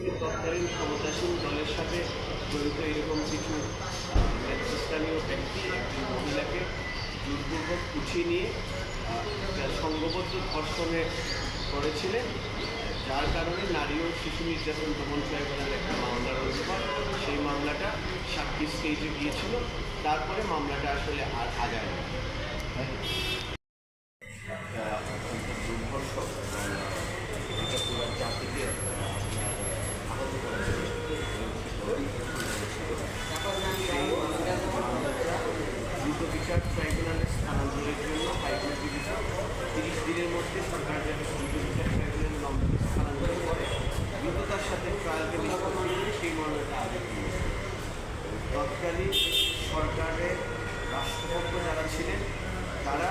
তৎকালীন ক্ষমতাসীন দলের সাথে জড়িত এরকম কিছু নেতৃস্থানীয় ব্যক্তি একটি মহিলাকে জোরপূর্বক উঠিয়ে নিয়ে সংঘবদ্ধ ধর্ষণে করেছিলেন যার কারণে নারী ও শিশু নির্যাতন দমন ট্রাইব্যুনালে একটা মামলা রয়েছে। সেই মামলাটা সাক্ষী স্টেজে গিয়েছিল। তারপরে মামলাটা আসলে আর আগায় না একটা অত্যন্ত দুর্ধর্ষ এবং এটা পুরো জাতিকে আহ, আপনার আহত করেছিল সেই মামলাটা দ্রুত বিচার ট্রাইব্যুনালে স্থানান্তরের জন্য হাইকোর্ট বিবেচনা সরকার মামলাটি স্থানান্তর করে দ্রুততার সাথে ট্রায়ালকে নিষ্পন্ন করে সেই মামলাটা আগে তৎকালীন সরকারের রাষ্ট্রপক্ষ যারা ছিলেন তারা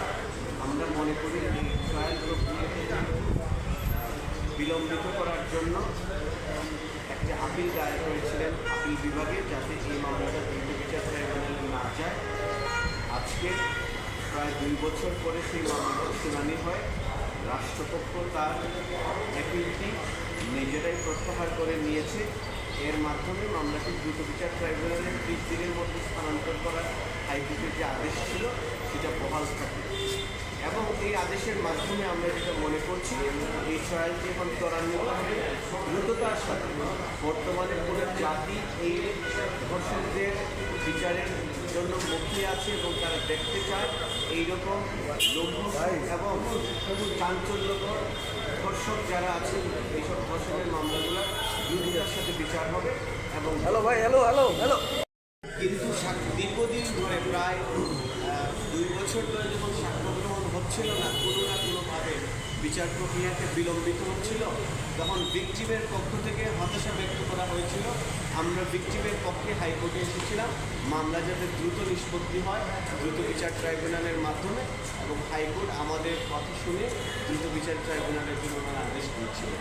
আমরা মনে করি এই ট্রায়াল প্রক্রিয়াকে বিলম্বিত করার জন্য একটি আপিল দায়ের করেছিলেন আপিল বিভাগে যাতে এই মামলাটা দ্রুত বিচার ট্রাইব্যুনালে না যায় আজকে প্রায় দুই বছর পরে সেই মামলার শুনানি হয়। রাষ্ট্রপক্ষ তার অ্যাপিলটি নিজেরাই প্রত্যাহার করে নিয়েছে। এর মাধ্যমে মামলাটি দ্রুত বিচার ট্রাইব্যুনালে ত্রিশ দিনের মধ্যে স্থানান্তর করার হাইকোর্টের যে আদেশ ছিল, সেটা বহাল থাকে। এবং এই আদেশের মাধ্যমে আমরা যেটা মনে করছি, এই ট্রায়ালটি এখন ত্বরান্বিত হবে, দ্রুততার সাথে বর্তমানে পুরো জাতি এই ধর্ষকদের বিচারের জন্য মুখিয়ে আছে এবং তারা দেখতে চায়। এইরকম লোভ এবং চাঞ্চল্যকর ধর্ষক যারা আছেন এইসব ধর্ষকের মামলাগুলো দ্রুততার সাথে বিচার হবে এবং হ্যালো ভাই হ্যালো হ্যালো হ্যালো কিন্তু দীর্ঘদিন ধরে প্রায় দুই বছর ধরে যখন সাক্ষ্য গ্রহণ হচ্ছিল না কোনো বিচার প্রক্রিয়াকে বিলম্বিত হচ্ছিল। তখন ভিকটিমের পক্ষ থেকে হতাশা ব্যক্ত করা হয়েছিল, আমরা ভিকটিমের পক্ষে হাইকোর্টে এসেছিলাম। মামলা যাতে দ্রুত নিষ্পত্তি হয়, দ্রুত বিচার ট্রাইব্যুনালের মাধ্যমে এবং হাইকোর্ট আমাদের কথা শুনে দ্রুত বিচার ট্রাইব্যুনালের জন্য আদেশ দিয়েছিল।